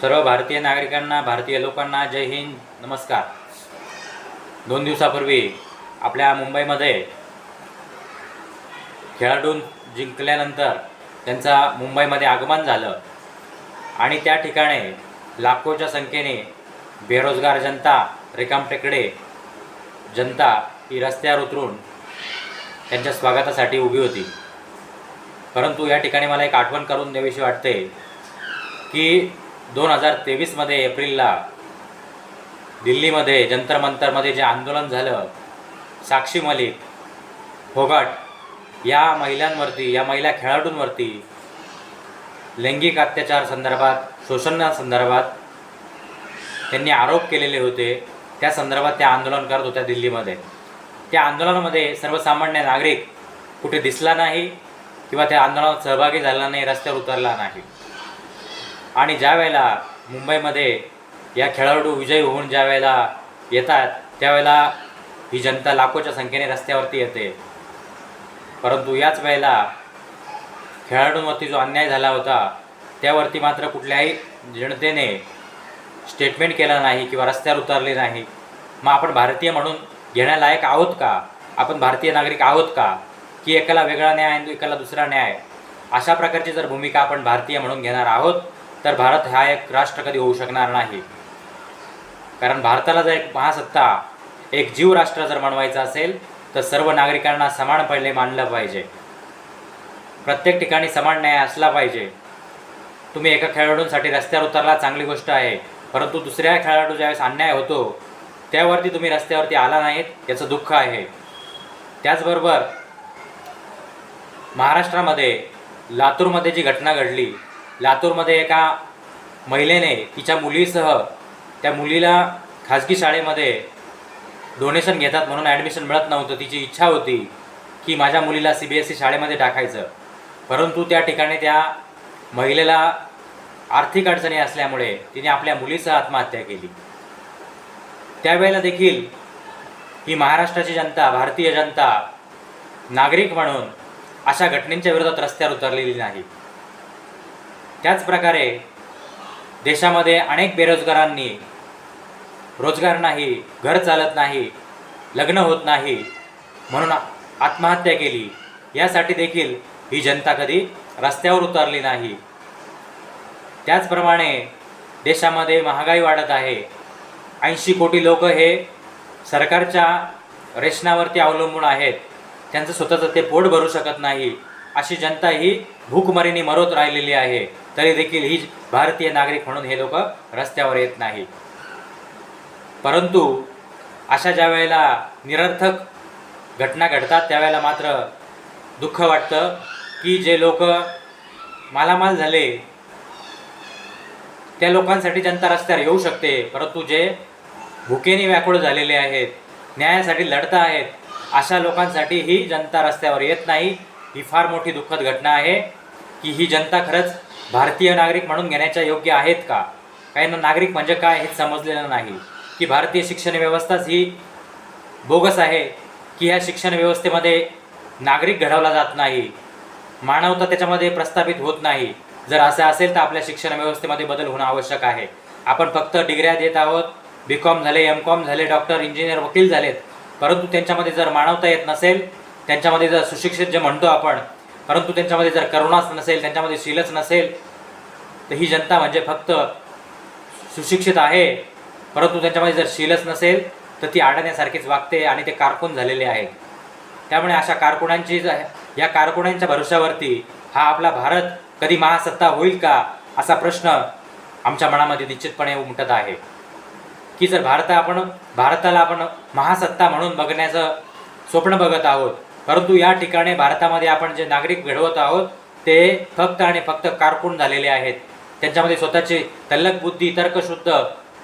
सर्व भारतीय नागरिकांना भारतीय लोकांना जय हिंद नमस्कार. दोन दिवसापूर्वी आपल्या मुंबईमध्ये खेळाडू जिंकल्यानंतर त्यांचा मुंबईमध्ये आगमन झालं. आणि त्या ठिकाणी लाखोच्या संख्येने बेरोजगार जनता रिकामटेकडे जनता ही रस्त्यावर उतरून त्यांच्या स्वागतासाठी उभी होती. परंतु या ठिकाणी मला एक आठवण करून द्यावीशी वाटते की दोन हजार तेवीसमध्ये एप्रिलला दिल्लीमध्ये जंतर मंतरमध्ये जे आंदोलन झालं साक्षी मलिक फोगाट या महिलांवरती या महिला खेळाडूंवरती लैंगिक अत्याचार संदर्भात शोषणासंदर्भात त्यांनी आरोप केलेले होते. त्या संदर्भात त्या आंदोलन करत होत्या दिल्लीमध्ये. त्या आंदोलनामध्ये सर्वसामान्य नागरिक कुठे दिसला नाही किंवा त्या आंदोलनात सहभागी झाला नाही रस्त्यावर उतरला नाही. आणि ज्या वेळेला मुंबईमध्ये या खेळाडू विजयी होऊन ज्या वेळेला येतात त्यावेळेला ही जनता लाखोच्या संख्येने रस्त्यावरती येते. परंतु याच वेळेला खेळाडूंवरती जो अन्याय झाला होता त्यावरती मात्र कुठल्याही जनतेने स्टेटमेंट केलं नाही किंवा रस्त्यावर उतरले नाही. मग आपण भारतीय म्हणून घेण्यालायक आहोत का? आपण भारतीय नागरिक आहोत का? की एकाला वेगळा न्याय आणि एकाला दुसरा न्याय? अशा प्रकारची जर भूमिका आपण भारतीय म्हणून घेणार आहोत तर भारत हा एक राष्ट्र कधी होऊ शकणार नाही. कारण भारताला जर एक महासत्ता एक जीव राष्ट्र जर बनवायचं असेल तर सर्व नागरिकांना समान पहिले मानलं पाहिजे. प्रत्येक ठिकाणी समान न्याय असला पाहिजे. तुम्ही एका खेळाडूंसाठी रस्त्यावर उतरला चांगली गोष्ट आहे. परंतु दुसऱ्या खेळाडू ज्यावेळेस अन्याय होतो त्यावरती तुम्ही रस्त्यावरती आला नाहीत याचं दुःख आहे. त्याचबरोबर महाराष्ट्रामध्ये लातूरमध्ये जी घटना घडली लातूरमध्ये एका महिलेने तिच्या मुलीसह त्या मुलीला खाजगी शाळेमध्ये डोनेशन घेतात म्हणून ॲडमिशन मिळत नव्हतं. तिची इच्छा होती की माझ्या मुलीला सी बी एस ई शाळेमध्ये टाकायचं. परंतु त्या ठिकाणी त्या महिलेला आर्थिक अडचणी असल्यामुळे तिने आपल्या मुलीसह आत्महत्या केली. त्यावेळेला देखील ही महाराष्ट्राची जनता भारतीय जनता नागरिक म्हणून अशा घटनेच्या विरोधात रस्त्यावर उतरलेली नाही. त्याचप्रकारे देशामध्ये अनेक बेरोजगारांनी रोजगार नाही घर चालत नाही लग्न होत नाही म्हणून आत्महत्या केली. यासाठी देखील ही जनता कधी रस्त्यावर उतरली नाही. त्याचप्रमाणे देशामध्ये महागाई वाढत आहे. ऐंशी कोटी लोक हे सरकारच्या रेशनावरती अवलंबून आहेत. त्यांचं स्वतःचं ते पोट भरू शकत नाही. अशी जनता ही भूकमरीने मरत राहिलेली आहे. तरी देखील ही भारतीय नागरिक म्हणून हे लोक रस्त्यावर येत नाही. परंतु अशा ज्या वेळेला निरर्थक घटना घडतात त्यावेळेला मात्र दुःख वाटतं की जे लोक मालामाल झाले त्या लोकांसाठी जनता रस्त्यावर येऊ शकते. परंतु जे भुकेने व्याकुळ झालेले आहेत न्यायासाठी लढता आहेत अशा लोकांसाठी ही जनता रस्त्यावर येत नाही. ही फार मोठी दुःखद घटना आहे की ही जनता खरंच भारतीय नागरिक म्हणून घेण्याच्या योग्य आहेत का? काही नागरिक म्हणजे काय हे समजलेलं नाही. की भारतीय शिक्षण व्यवस्थाच ही बोगस आहे की ह्या शिक्षण व्यवस्थेमध्ये नागरिक घडवला जात नाही. मानवता त्याच्यामध्ये प्रस्थापित होत नाही. जर असं असेल तर आपल्या शिक्षण व्यवस्थेमध्ये बदल होणं आवश्यक आहे. आपण फक्त डिग्र्या देत आहोत. बी कॉम झाले एम कॉम झाले डॉक्टर इंजिनियर वकील झालेत. परंतु त्यांच्यामध्ये जर मानवता येत नसेल त्यांच्यामध्ये जर सुशिक्षित जे म्हणतो आपण परंतु त्यांच्यामध्ये जर करुणाच नसेल त्यांच्यामध्ये शीलच नसेल तर ही जनता म्हणजे फक्त सुशिक्षित आहे. परंतु त्यांच्यामध्ये जर शीलच नसेल तर ती आडण्यासारखीच वागते आणि ते कारकून झालेले आहेत. त्यामुळे अशा कारकुनांची या कारकुनांच्या भरोश्यावरती हा आपला भारत कधी महासत्ता होईल का असा प्रश्न आमच्या मनामध्ये निश्चितपणे उमटत आहे. की जर भारत आपण भारताला आपण महासत्ता म्हणून बघण्याचं स्वप्न बघत आहोत परंतु या ठिकाणी भारतामध्ये आपण जे नागरिक घडवत आहोत ते फक्त आणि फक्त कारकून झालेले आहेत. त्यांच्यामध्ये स्वतःची तल्लक बुद्धी तर्कशुद्ध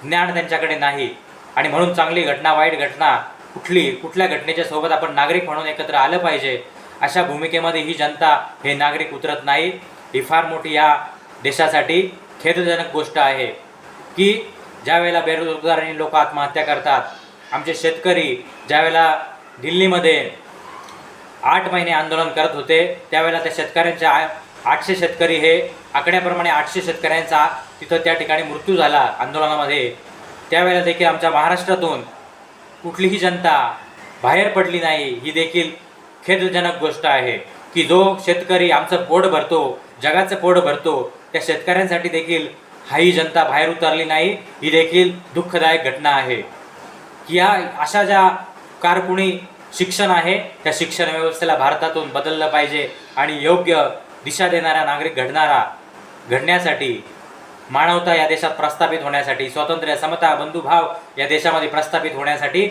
ज्ञान त्यांच्याकडे नाही. आणि म्हणून चांगली घटना वाईट घटना कुठली कुठल्या घटनेच्या सोबत आपण नागरिक म्हणून एकत्र आलं पाहिजे अशा भूमिकेमध्ये ही जनता हे नागरिक उतरत नाही. ही फार मोठी या देशासाठी खेदजनक गोष्ट आहे की ज्यावेळेला बेरोजगारांनी लोक आत्महत्या करतात आमचे शेतकरी ज्यावेळेला दिल्लीमध्ये आठ महिने आंदोलन करत होते. त्यावेळेला त्या शेतकऱ्यांच्या आ- आठशे शेतकरी हे आकड्याप्रमाणे आठशे शेतकऱ्यांचा तिथं त्या ठिकाणी मृत्यू झाला आंदोलनामध्ये. त्यावेळेला देखील आमच्या महाराष्ट्रातून कुठलीही जनता बाहेर पडली नाही ही देखील खेदजनक गोष्ट आहे की जो शेतकरी आमचं पोट भरतो जगाचं पोट भरतो त्या शेतकऱ्यांसाठी देखील हाही जनता बाहेर उतरली नाही ही देखील दुःखदायक घटना आहे. की या अशा ज्या कारकुणी शिक्षण आहे. त्या शिक्षण व्यवस्थेला भारतातून बदललं पाहिजे आणि योग्य दिशा देणारा नागरिक घडणारा घडण्यासाठी मानवता या देशात प्रस्थापित होण्यासाठी स्वातंत्र्य समता बंधुभाव या देशामध्ये प्रस्थापित होण्यासाठी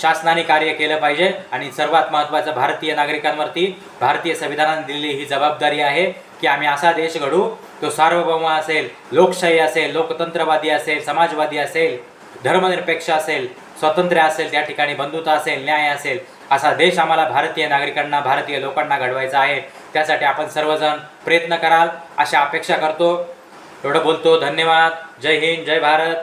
शासनाने कार्य केलं पाहिजे. आणि सर्वात महत्त्वाचं भारतीय नागरिकांवरती भारतीय संविधानाने दिलेली ही जबाबदारी आहे की आम्ही असा देश घडू तो सार्वभौम असेल लोकशाही असेल लोकतंत्रवादी असेल समाजवादी असेल धर्मनिरपेक्ष असेल स्वातंत्र्य असेल त्या ठिकाणी बंधुता असेल न्याय असेल असा देश आम्हाला भारतीय नागरिकांना भारतीय लोकांना घडवायचा आहे. त्यासाठी आपण सर्वजण प्रयत्न कराल. अशा अपेक्षा करतो. एवढं बोलतो. धन्यवाद. जय हिंद. जय भारत.